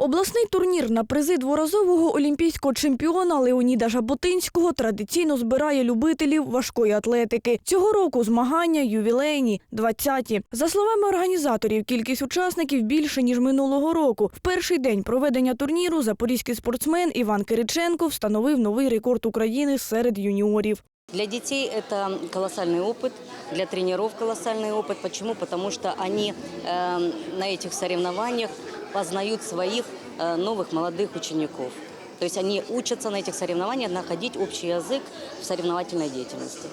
Обласний турнір на призи дворазового олімпійського чемпіона Леоніда Жаботинського традиційно збирає любителів важкої атлетики. Цього року змагання ювілейні, 20-ті. За словами організаторів, кількість учасників більше, ніж минулого року. В перший день проведення турніру запорізький спортсмен Іван Кириченко встановив новий рекорд України серед юніорів. Для детей это колоссальный опыт, для тренеров колоссальный опыт. Почему? Потому что они э, на этих соревнованиях познают своих э, новых молодых учеников. То есть они учатся на этих соревнованиях находить общий язык в соревновательной деятельности.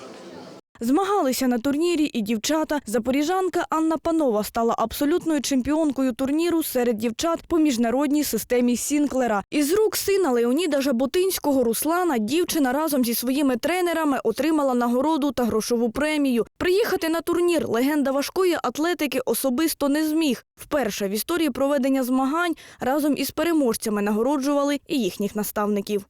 Змагалися на турнірі і дівчата. Запоріжанка Анна Панова стала абсолютною чемпіонкою турніру серед дівчат по міжнародній системі Сінклера. Із рук сина Леоніда Жаботинського Руслана дівчина разом зі своїми тренерами отримала нагороду та грошову премію. Приїхати на турнір легенда важкої атлетики особисто не зміг. Вперше в історії проведення змагань разом із переможцями нагороджували і їхніх наставників.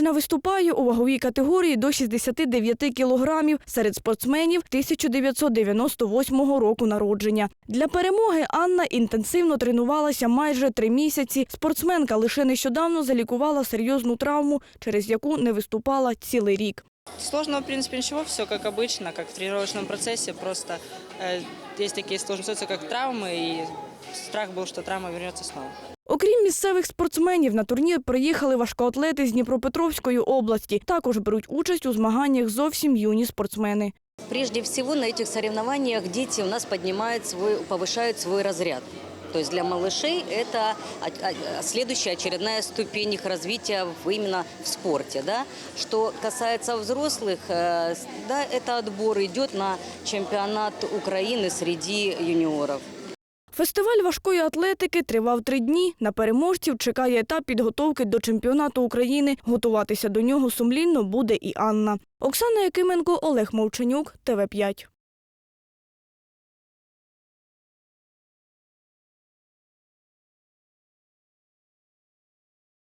Дівчина виступає у ваговій категорії до 69 кілограмів серед спортсменів 1998 року народження. Для перемоги Анна інтенсивно тренувалася майже три місяці. Спортсменка лише нещодавно залікувала серйозну травму, через яку не виступала цілий рік. Сложного, в принципе, ничего, все как обычно, как в тренировочном процессе, просто э, есть такие сложные ситуации, как травмы, и страх был, что травма вернется снова. Окрім місцевих спортсменів, на турнір приїхали важкоатлети з Дніпропетровської області. Також беруть участь у змаганнях зовсім юні спортсмени. Прежде всего на этих соревнованиях дети у нас поднимают свой, повышают свой разряд. То есть для малышей это о- о- следующая очередная ступень их развития в- именно в спорте. Да? Что касается взрослых, э, с- да, это отбор идет на чемпионат Украины среди юниоров. Фестиваль важкої атлетики тривав три дні. На переможців чекає етап підготовки до чемпіонату України. Готуватися до нього сумлінно буде і Анна. Оксана Якименко, Олег Мовчанюк, ТВ 5